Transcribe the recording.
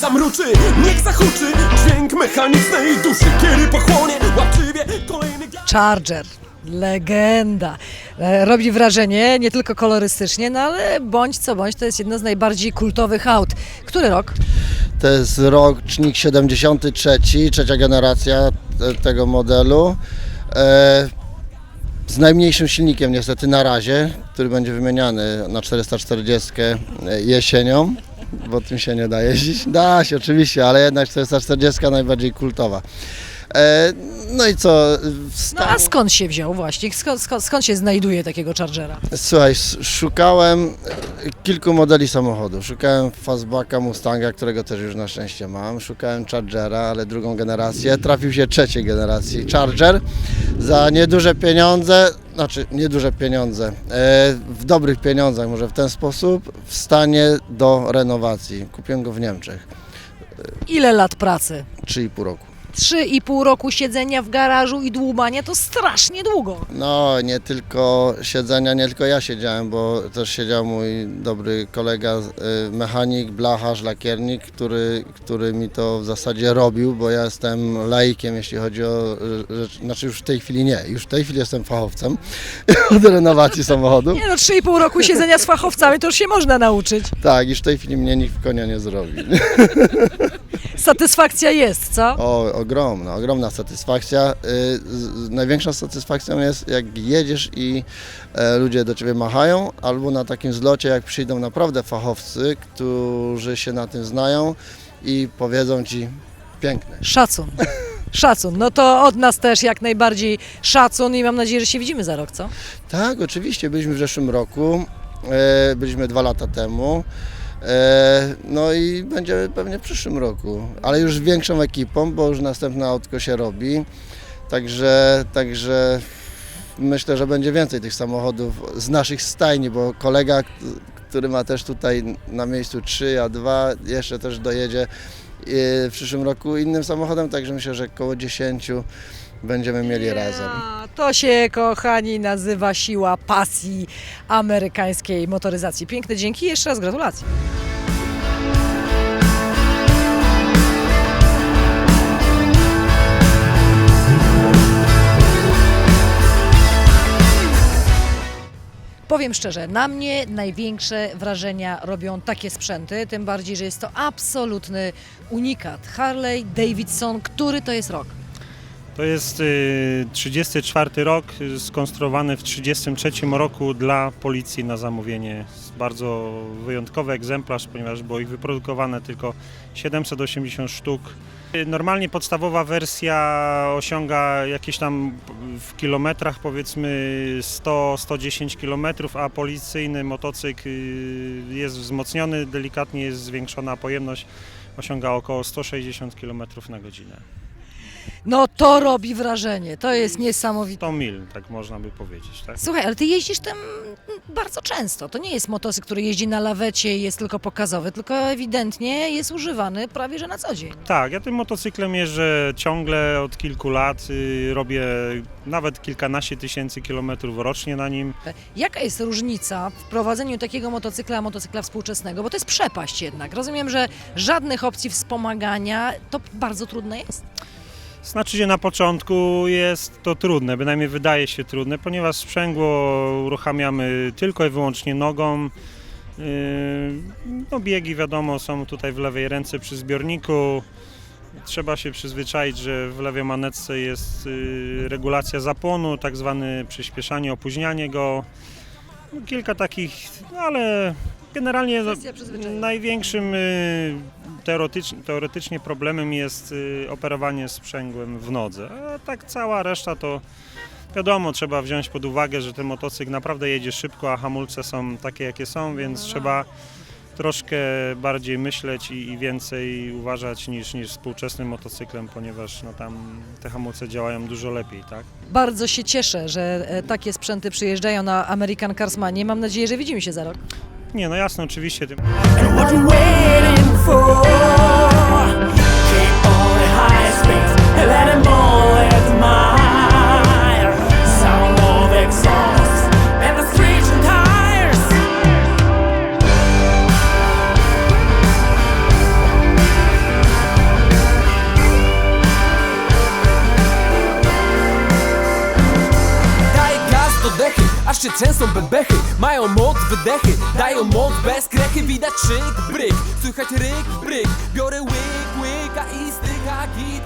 zamruczy Niech zahuczy dźwięk mechanicznej duszy Kiedy pochłonie łapczywie kolejny Charger. Legenda. E, Robi wrażenie nie tylko kolorystycznie, no ale bądź co bądź, to jest jedno z najbardziej kultowych aut. Który rok? To jest rocznik 73, trzecia generacja te- tego modelu. E, z najmniejszym silnikiem niestety na razie, który będzie wymieniany na 440 jesienią, bo tym się nie da jeździć. Da się oczywiście, ale jednak 440 najbardziej kultowa. E, no i co? No a skąd się wziął właśnie? Skąd, skąd, skąd się znajduje takiego Chargera? Słuchaj, szukałem e, kilku modeli samochodów. Szukałem Fastbacka Mustanga, którego też już na szczęście mam. Szukałem Chargera, ale drugą generację. Trafił się trzeciej generacji Charger za nieduże pieniądze, znaczy nieduże pieniądze, e, w dobrych pieniądzach może w ten sposób, w stanie do renowacji. Kupiłem go w Niemczech, Ile lat pracy? 3,5 roku. Trzy i pół roku siedzenia w garażu i dłubania to strasznie długo. No, nie tylko siedzenia, nie tylko ja siedziałem, bo też siedział mój dobry kolega, y, mechanik, blacharz, lakiernik, który, który mi to w zasadzie robił, bo ja jestem laikiem, jeśli chodzi o y, rzecz, znaczy już w tej chwili nie, już w tej chwili jestem fachowcem od renowacji samochodu. Nie no, trzy i pół roku siedzenia z fachowcami to już się można nauczyć. Tak, już w tej chwili mnie nikt w konia nie zrobi. Satysfakcja jest, co? O, ogromna, ogromna satysfakcja. Y, z- Największą satysfakcją jest, jak jedziesz i e, ludzie do ciebie machają, albo na takim zlocie, jak przyjdą naprawdę fachowcy, którzy się na tym znają i powiedzą ci piękne. Szacun. Szacun. No to od nas też jak najbardziej szacun i mam nadzieję, że się widzimy za rok, co? Tak, oczywiście, byliśmy w zeszłym roku, e, byliśmy dwa lata temu. E, no i będziemy pewnie w przyszłym roku, ale już z większą ekipą, bo już następne autko się robi. Także, także myślę, że będzie więcej tych samochodów z naszych stajni, bo kolega, który ma też tutaj na miejscu 3, a 2 jeszcze też dojedzie e, w przyszłym roku innym samochodem, także myślę, że około 10 będziemy mieli razem. Ja, To się, kochani, nazywa siła pasji amerykańskiej motoryzacji. Piękne dzięki i jeszcze raz gratulacje. Powiem szczerze, na mnie największe wrażenia robią takie sprzęty, tym bardziej, że jest to absolutny unikat. Harley Davidson, który to jest rok? To jest y, 34 rok, y, skonstruowany w 33 roku dla policji na zamówienie. Bardzo wyjątkowy egzemplarz, ponieważ było ich wyprodukowane tylko 780 sztuk. Y, Normalnie podstawowa wersja osiąga jakieś tam w kilometrach powiedzmy 100-110 kilometrów, a policyjny motocykl y, jest wzmocniony, delikatnie jest zwiększona pojemność, osiąga około 160 km na godzinę. No to robi wrażenie, to jest niesamowite. 100 mil, tak można by powiedzieć, tak? Słuchaj, ale ty jeździsz tym bardzo często. To nie jest motocykl, który jeździ na lawecie i jest tylko pokazowy, tylko ewidentnie jest używany prawie że na co dzień. Tak, ja tym motocyklem jeżdżę ciągle od kilku lat, y, robię nawet kilkanaście tysięcy kilometrów rocznie na nim. Jaka jest różnica w prowadzeniu takiego motocykla, motocykla współczesnego? Bo to jest przepaść jednak. Rozumiem, że żadnych opcji wspomagania to bardzo trudne jest. Znaczy, że na początku jest to trudne, bynajmniej wydaje się trudne, ponieważ sprzęgło uruchamiamy tylko i wyłącznie nogą. Yy, No biegi wiadomo są tutaj w lewej ręce przy zbiorniku. Trzeba się przyzwyczaić, że w lewej manetce jest yy, regulacja zapłonu, tak zwane przyspieszanie, opóźnianie go. Kilka takich, no ale generalnie największym y, teoretycznie, teoretycznie problemem jest y, operowanie sprzęgłem w nodze. A tak cała reszta to wiadomo, trzeba wziąć pod uwagę, że ten motocykl naprawdę jedzie szybko, a hamulce są takie jakie są, więc trzeba troszkę bardziej myśleć i, i więcej uważać niż, niż współczesnym motocyklem, ponieważ no, tam te hamulce działają dużo lepiej, tak? Bardzo się cieszę, że e, takie sprzęty przyjeżdżają na American Carsmanie. Mam nadzieję, że widzimy się za rok. Nie, no jasne, oczywiście, for. Się trzęsą bebechy Mają moc, wydechy, dają moc bez krechy Widać szyk, bryk, słychać ryk, bryk. Biorę łyk, łyka i styka git